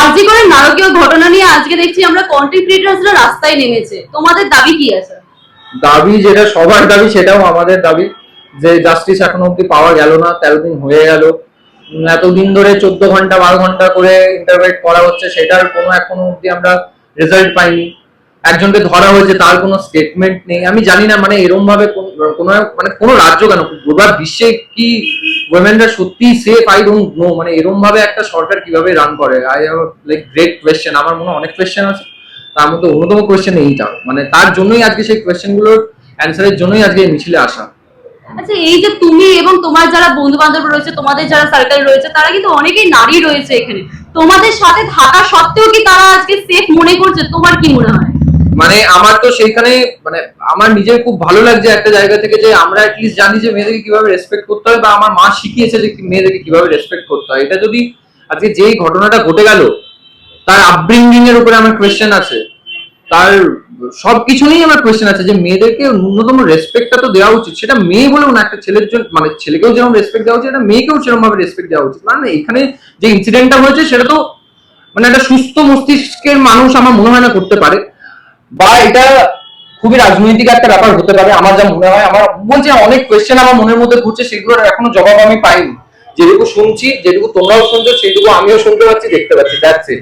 আজকে করে নারকীয় ঘটনা নিয়ে আজকে দেখছি আমরা কন্টেন্ট রাস্তায় নেমেছে। তোমাদের দাবি কি আছে? দাবি যেটা, সবার দাবি সেটাও আমাদের দাবি যে জাস্টিস এখনও অব্দি পাওয়া গেল না, তেরো দিন হয়ে গেল। এতদিন ধরে চোদ্দ ঘণ্টা, বারো ঘণ্টা করে ইন্টারভেট করা হচ্ছে, সেটার কোনো এখনও অব্দি আমরা রেজাল্ট পাইনি। একজনকে ধরা হয়েছে, তার কোনো স্টেটমেন্ট নেই। আমি জানি না মানে এরম ভাবে কোন- মানে কোনো রাজ্য কেন? গোটা বিশ্বে কি ওয়েমেনরা সত্যি সেফ আই ডোন্ট নো মানে এরম ভাবে একটা সরকার কীভাবে রান করে? I have like great question আমার মনে অনেক কোয়েশ্চেন আছে। তার মধ্যে অন্যতম কোয়েশ্চেন এইটা। মানে তার জন্যই আজকে সেই কোয়েশ্চেনগুলোর অ্যান্সারের জন্যই আজকে মিছিলে আসা। আচ্ছা এই যে তুমি এবং তোমার যারা বন্ধু বান্ধব রয়েছে, তোমাদের যারা সার্কেল রয়েছে, তারা কিন্তু অনেকেই নারী রয়েছে এখানে। তোমাদের সাথে থাকা সত্ত্বেও কি তারা আজকে সেফ মনে করছে? তোমার কি মনে হয়? মানে আমার তো সেইখানে মানে আমার নিজের খুব ভালো লাগছে একটা জায়গা থেকে যে আমরা অ্যাটলিস্ট জানি যে মেয়েদেরকে কীভাবে রেসপেক্ট করতে হয় বা আমার মা শিখিয়েছে যে মেয়েদেরকে কীভাবে রেসপেক্ট করতে হয়। এটা যদি আজকে যেই ঘটনাটা ঘটে গেল, তার আপব্রিঙ্গিং এর উপরে আমার কোয়েশ্চেন আছে। তার সব কিছু নিয়েই আমার কোয়েশ্চেন আছে যে মেয়েদেরকে ন্যূনতম রেসপেক্টটা তো দেওয়া উচিত। সেটা মেয়ে বলেও না, একটা ছেলের জন্য মানে ছেলেকেও যেরকম রেসপেক্ট দেওয়া উচিত এটা মেয়েকেও সেরকম ভাবে রেসপেক্ট দেওয়া উচিত। মানে এখানে যে ইনসিডেন্টটা হয়েছে, সেটা তো মানে একটা সুস্থ মস্তিষ্কের মানুষ আমার মনে হয় না করতে পারে। বা এটা খুবই রাজনৈতিক একটা ব্যাপার হতে পারে, আমার যা মনে হয়, আমার বলছি অনেক কোয়েশ্চেন আমার মনের মধ্যে ঘুরছে, সেগুলোর এখনও জবাব আমি পাইনি। যেটুকু শুনছি, যেটুকু তোমরাও শুনছো, সেটুকু আমিও শুনতে পাচ্ছি, দেখতে পাচ্ছি দ্যাটস ইট